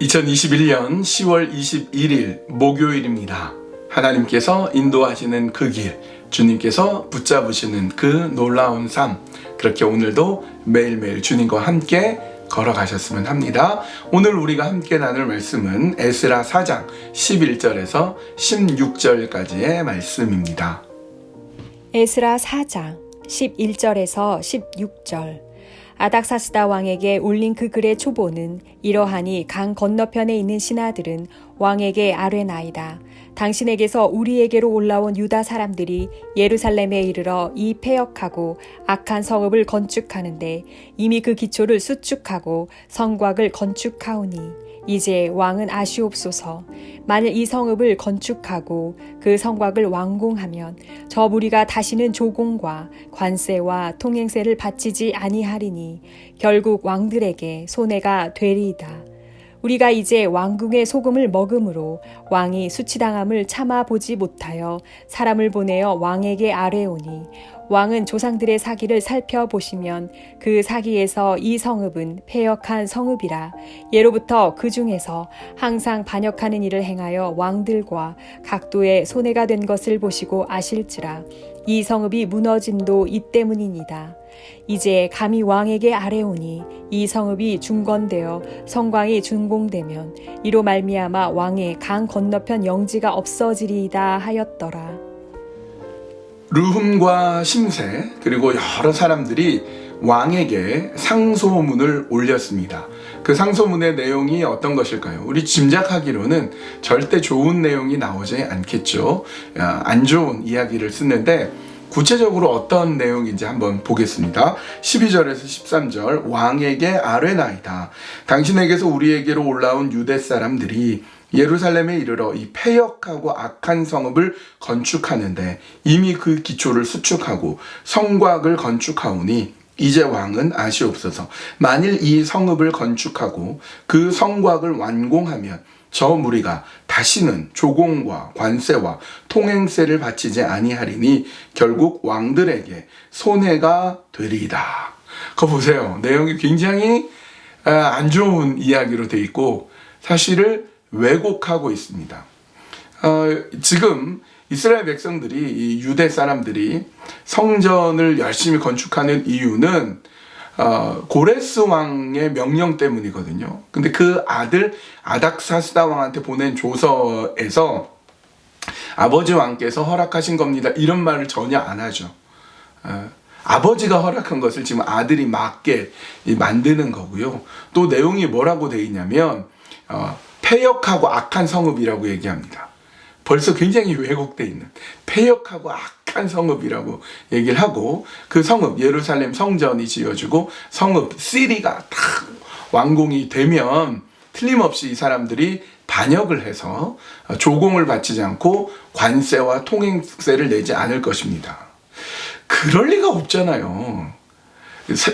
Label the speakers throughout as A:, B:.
A: (2021년 10월 21일) 목요일입니다 하나님께서 인도하시는 그 길 주님께서 붙잡으시는 그 놀라운 삶 그렇게 오늘도 매일매일 주님과 함께 걸어가셨으면 합니다. 오늘 우리가 함께 나눌 말씀은 에스라 4장 11절에서 16절까지의 말씀입니다.
B: 에스라 4장 11절에서 16절 아닥사스다 왕에게 올린 그 글의 초보는 이러하니 강 건너편에 있는 신하들은 왕에게 아뢰나이다. 당신에게서 우리에게로 올라온 유다 사람들이 예루살렘에 이르러 이 폐역하고 악한 성읍을 건축하는데 이미 그 기초를 수축하고 성곽을 건축하오니 이제 왕은 아시옵소서. 만일 이 성읍을 건축하고 그 성곽을 완공하면 저 무리가 다시는 조공과 관세와 통행세를 바치지 아니하리니 결국 왕들에게 손해가 되리이다. 우리가 이제 왕궁의 소금을 먹음으로 왕이 수치당함을 참아 보지 못하여 사람을 보내어 왕에게 아뢰오니 왕은 조상들의 사기를 살펴보시면 그 사기에서 이 성읍은 폐역한 성읍이라 예로부터 그 중에서 항상 반역하는 일을 행하여 왕들과 각도의 손해가 된 것을 보시고 아실지라 이 성읍이 무너짐도 이 때문이니이다. 이제 감히 왕에게 아뢰오니 이 성읍이 중건되어 성광이 준공되면 이로 말미암아 왕의 강 건너편 영지가 없어지리이다 하였더라.
A: 르훔과 심세 그리고 여러 사람들이 왕에게 상소문을 올렸습니다. 그 상소문의 내용이 어떤 것일까요? 우리 짐작하기로는 절대 좋은 내용이 나오지 않겠죠. 아, 안 좋은 이야기를 쓰는데 구체적으로 어떤 내용인지 한번 보겠습니다. 12절에서 13절 왕에게 아뢰나이다. 당신에게서 우리에게로 올라온 유대 사람들이 예루살렘에 이르러 이 폐역하고 악한 성읍을 건축하는데 이미 그 기초를 수축하고 성곽을 건축하오니 이제 왕은 아시옵소서. 만일 이 성읍을 건축하고 그 성곽을 완공하면 저 무리가 다시는 조공과 관세와 통행세를 바치지 아니하리니 결국 왕들에게 손해가 되리이다. 그거 보세요. 내용이 굉장히 아, 안 좋은 이야기로 돼 있고 사실을 왜곡하고 있습니다. 어, 지금 이스라엘 백성들이 이 유대 사람들이 성전을 열심히 건축하는 이유는 어, 고레스 왕의 명령 때문이거든요. 근데 그 아들 아닥사스다 왕한테 보낸 조서에서 아버지 왕께서 허락하신 겁니다. 이런 말을 전혀 안 하죠. 어, 아버지가 허락한 것을 지금 아들이 맞게 만드는 거고요. 또 내용이 뭐라고 돼 있냐면 어, 폐역하고 악한 성읍이라고 얘기합니다. 벌써 굉장히 왜곡돼 있는 폐역하고 악 한 성읍이라고 얘기를 하고 그 성읍 예루살렘 성전이 지어지고 성읍 시리가 다 완공이 되면 틀림없이 이 사람들이 반역을 해서 조공을 바치지 않고 관세와 통행세를 내지 않을 것입니다. 그럴 리가 없잖아요.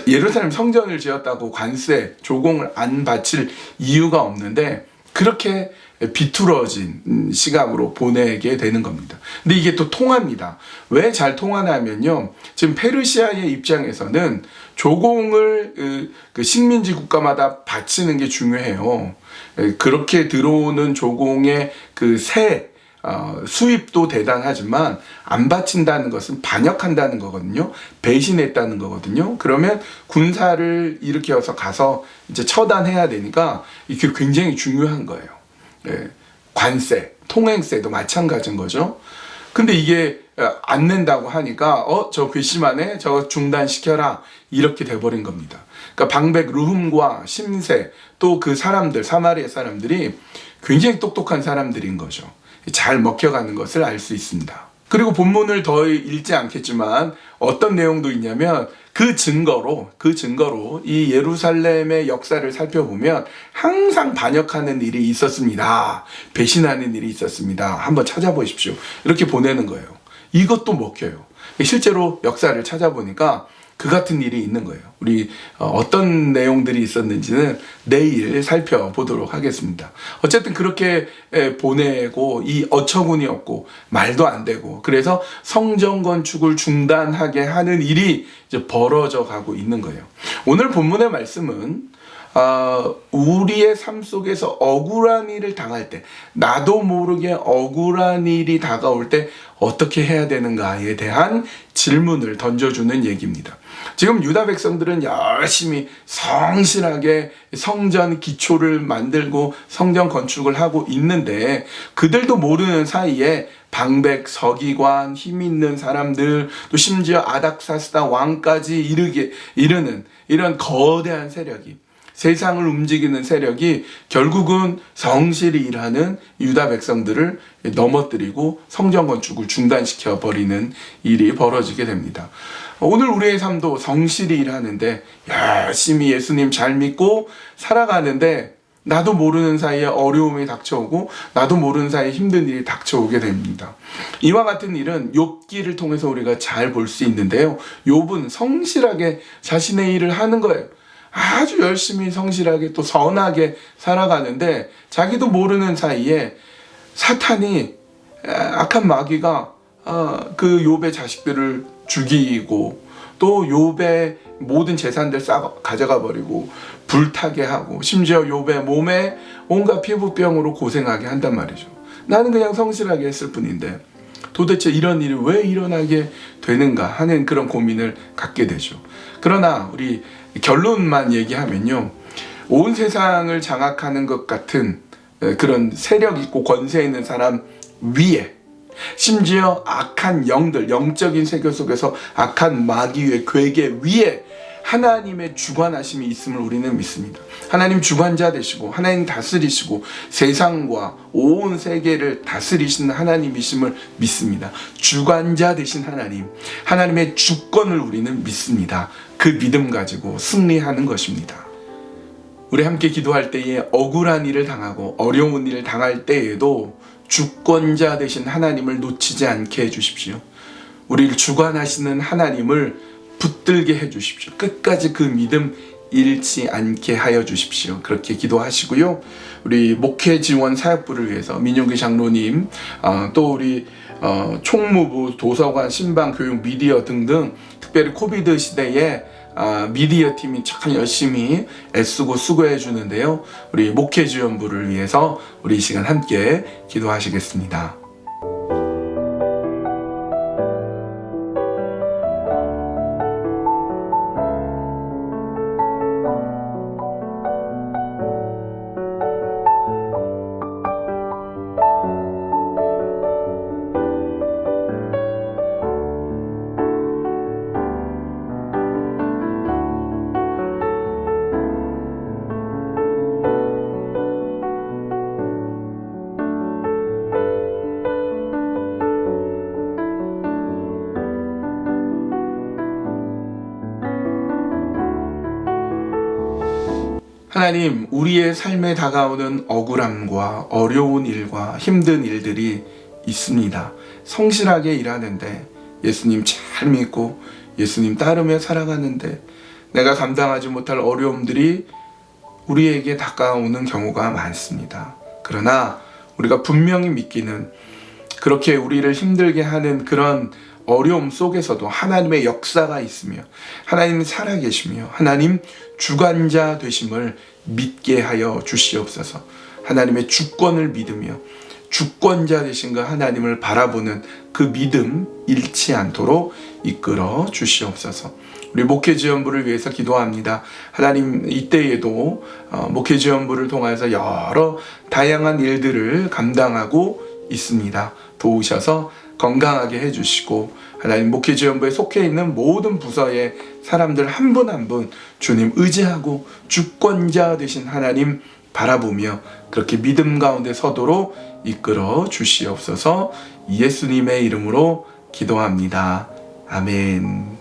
A: 예루살렘 성전을 지었다고 관세, 조공을 안 바칠 이유가 없는데 그렇게 비뚤어진 시각으로 보내게 되는 겁니다. 근데 이게 또 통합니다. 왜 잘 통하냐면요. 지금 페르시아의 입장에서는 조공을 그 식민지 국가마다 바치는 게 중요해요. 그렇게 들어오는 조공의 그 세 어, 수입도 대단하지만 안 바친다는 것은 반역한다는 거거든요. 배신했다는 거거든요. 그러면 군사를 일으켜서 가서 이제 처단해야 되니까 이게 굉장히 중요한 거예요. 예, 관세, 통행세도 마찬가지인 거죠. 근데 이게 안 낸다고 하니까 어 저 괘씸하네 저거 중단시켜라 이렇게 돼버린 겁니다. 그러니까 방백 르훔과 심세 또 그 사람들 사마리아 사람들이 굉장히 똑똑한 사람들인 거죠. 잘 먹혀가는 것을 알 수 있습니다. 그리고 본문을 더 읽지 않겠지만 어떤 내용도 있냐면 그 증거로 그 증거로 이 예루살렘의 역사를 살펴보면 항상 반역하는 일이 있었습니다. 배신하는 일이 있었습니다. 한번 찾아보십시오. 이렇게 보내는 거예요. 이것도 먹혀요. 실제로 역사를 찾아보니까 그 같은 일이 있는 거예요. 우리 어, 어떤 내용들이 있었는지는 내일 살펴보도록 하겠습니다. 어쨌든 그렇게 에, 보내고 이 어처구니 없고 말도 안 되고 그래서 성전 건축을 중단하게 하는 일이 이제 벌어져 가고 있는 거예요. 오늘 본문의 말씀은 어, 우리의 삶 속에서 억울한 일을 당할 때, 나도 모르게 억울한 일이 다가올 때 어떻게 해야 되는가에 대한 질문을 던져주는 얘기입니다. 지금 유다 백성들은 열심히 성실하게 성전 기초를 만들고 성전 건축을 하고 있는데 그들도 모르는 사이에 방백, 서기관, 힘 있는 사람들, 또 심지어 아닥사스다 왕까지 이르게 이르는 이런 거대한 세력이 세상을 움직이는 세력이 결국은 성실히 일하는 유다 백성들을 넘어뜨리고 성전 건축을 중단시켜 버리는 일이 벌어지게 됩니다. 오늘 우리의 삶도 성실히 일하는데 열심히 예수님 잘 믿고 살아가는데 나도 모르는 사이에 어려움이 닥쳐오고 나도 모르는 사이에 힘든 일이 닥쳐오게 됩니다. 이와 같은 일은 욥기를 통해서 우리가 잘 볼 수 있는데요. 욥은 성실하게 자신의 일을 하는 거예요. 아주 열심히 성실하게 또 선하게 살아가는데 자기도 모르는 사이에 사탄이 악한 마귀가 어, 그 욥의 자식들을 죽이고 또 욥의 모든 재산들 싹 가져가 버리고 불타게 하고 심지어 욥의 몸에 온갖 피부병으로 고생하게 한단 말이죠. 나는 그냥 성실하게 했을 뿐인데 도대체 이런 일이 왜 일어나게 되는가 하는 그런 고민을 갖게 되죠. 그러나 우리 결론만 얘기하면요. 온 세상을 장악하는 것 같은 그런 세력 있고 권세 있는 사람 위에 심지어 악한 영들, 영적인 세계 속에서 악한 마귀의 괴계 위에 하나님의 주관하심이 있음을 우리는 믿습니다. 하나님 주관자 되시고 하나님 다스리시고 세상과 온 세계를 다스리시는 하나님이심을 믿습니다. 주관자 되신 하나님, 하나님의 주권을 우리는 믿습니다. 그 믿음 가지고 승리하는 것입니다. 우리 함께 기도할 때에 억울한 일을 당하고 어려운 일을 당할 때에도 주권자 되신 하나님을 놓치지 않게 해주십시오. 우리를 주관하시는 하나님을 붙들게 해 주십시오. 끝까지 그 믿음 잃지 않게 하여 주십시오. 그렇게 기도하시고요. 우리 목회 지원 사역부를 위해서 민용기 장로님, 어, 또 우리 어, 총무부, 도서관, 신방, 교육, 미디어 등등 특별히 코비드 시대에 아, 미디어 팀이 참 열심히 애쓰고 수고해 주는데요. 우리 목회 지원부를 위해서 우리 이 시간 함께 기도하시겠습니다. 하나님, 우리의 삶에 다가오는 억울함과 어려운 일과 힘든 일들이 있습니다. 성실하게 일하는데 예수님 잘 믿고 예수님 따르며 살아가는데 내가 감당하지 못할 어려움들이 우리에게 다가오는 경우가 많습니다. 그러나 우리가 분명히 믿기는 그렇게 우리를 힘들게 하는 그런 어려움 속에서도 하나님의 역사가 있으며 하나님 살아계시며 하나님 주관자 되심을 믿게 하여 주시옵소서. 하나님의 주권을 믿으며 주권자 되신 그 하나님을 바라보는 그 믿음 잃지 않도록 이끌어 주시옵소서. 우리 목회 지원부를 위해서 기도합니다. 하나님 이때에도 어, 목회 지원부를 통해서 여러 다양한 일들을 감당하고 있습니다. 도우셔서 건강하게 해주시고 하나님 목회 지원부에 속해 있는 모든 부서의 사람들 한분 한 분 주님 의지하고 주권자 되신 하나님 바라보며 그렇게 믿음 가운데 서도록 이끌어 주시옵소서 예수님의 이름으로 기도합니다. 아멘.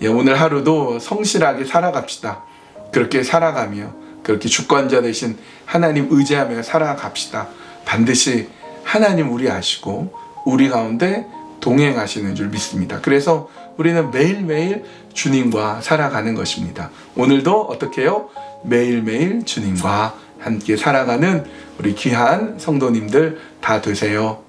A: 예, 오늘 하루도 성실하게 살아갑시다. 그렇게 살아가며 그렇게 주권자 되신 하나님 의지하며 살아갑시다. 반드시 하나님 우리 아시고 우리 가운데 동행하시는 줄 믿습니다. 그래서 우리는 매일매일 주님과 살아가는 것입니다. 오늘도 어떻게 해요? 매일매일 주님과 함께 살아가는 우리 귀한 성도님들 다 되세요.